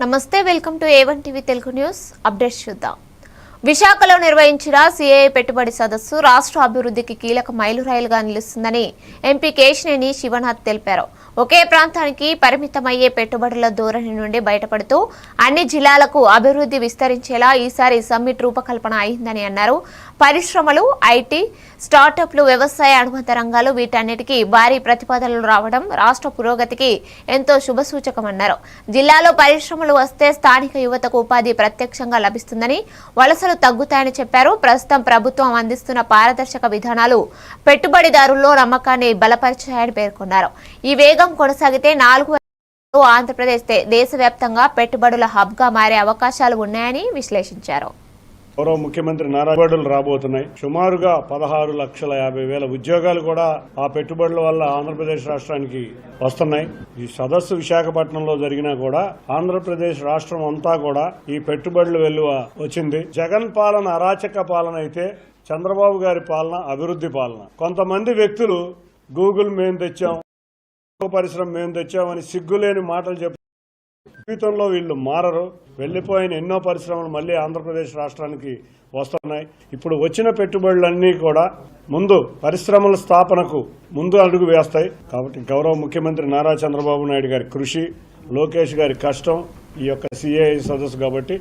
నమస్తే welcome to A one TV Telugu news. Updates చూద్దాం. విశాఖలో నిర్వహించిన సిఐ పెట్టుబడి సదస్సు రాష్ట్ర అభివృద్ధికి కీలక మైలురాయిలుగా నిలుస్తుందని ఎంపీ కేశినేని శివనాథ్ తెలిపారు. ఒకే ప్రాంతానికి పరిమితమయ్యే పెట్టుబడుల ధోరణి నుండి బయటపడుతూ అన్ని జిల్లాలకు అభివృద్ధి విస్తరించేలా ఈసారి సమ్మిట్ రూపకల్పన అయిందని అన్నారు. పరిశ్రమలు ఐటీ స్టార్టప్లు వ్యవసాయ అనుబంధ రంగాలు వీటన్నిటికీ భారీ ప్రతిపాదనలు రావడం రాష్ట్ర పురోగతికి ఎంతో శుభసూచకమన్నారు. జిల్లాలో పరిశ్రమలు వస్తే స్థానిక యువతకు ఉపాధి ప్రత్యక్షంగా లభిస్తుందని వలసలు తగ్గుతాయని చెప్పారు. ప్రస్తుతం ప్రభుత్వం అందిస్తున్న పారదర్శక విధానాలు పెట్టుబడిదారుల్లో నమ్మకాన్ని బలపరిచాయని పేర్కొన్నారు. ఈ వేగం కొనసాగితే నాలుగు ఆంధ్రప్రదేశ్ దేశవ్యాప్తంగా పెట్టుబడుల హబ్గా మారే అవకాశాలు ఉన్నాయని విశ్లేషించారు. గౌరవ ముఖ్యమంత్రి నారా పెట్టుబడులు రాబోతున్నాయి. సుమారుగా పదహారు లక్షల యాభై వేల ఉద్యోగాలు కూడా ఆ పెట్టుబడుల వల్ల ఆంధ్రప్రదేశ్ రాష్ట్రానికి వస్తున్నాయి. ఈ సదస్సు విశాఖపట్నంలో జరిగినా కూడా ఆంధ్రప్రదేశ్ రాష్ట్రం అంతా కూడా ఈ పెట్టుబడుల వెలువ వచ్చింది. జగన్ పాలన అరాచక పాలన అయితే చంద్రబాబు గారి పాలన అభివృద్ధి పాలన. కొంతమంది వ్యక్తులు గూగుల్ మేము తెచ్చాం పరిశ్రమ మేము తెచ్చామని సిగ్గులేని మాటలు చెప్పి జీవితంలో వీళ్ళు మారరు. వెళ్ళిపోయిన ఎన్నో పరిశ్రమలు మళ్ళీ ఆంధ్రప్రదేశ్ రాష్ట్రానికి వస్తున్నాయి. ఇప్పుడు వచ్చిన పెట్టుబడులన్నీ కూడా ముందు పరిశ్రమల స్థాపనకు ముందు అడుగు వేస్తాయి. కాబట్టి గౌరవ ముఖ్యమంత్రి నారా చంద్రబాబు నాయుడు గారి కృషి లోకేష్ గారి కష్టం ఈ యొక్క సిఐ సదస్సు కాబట్టి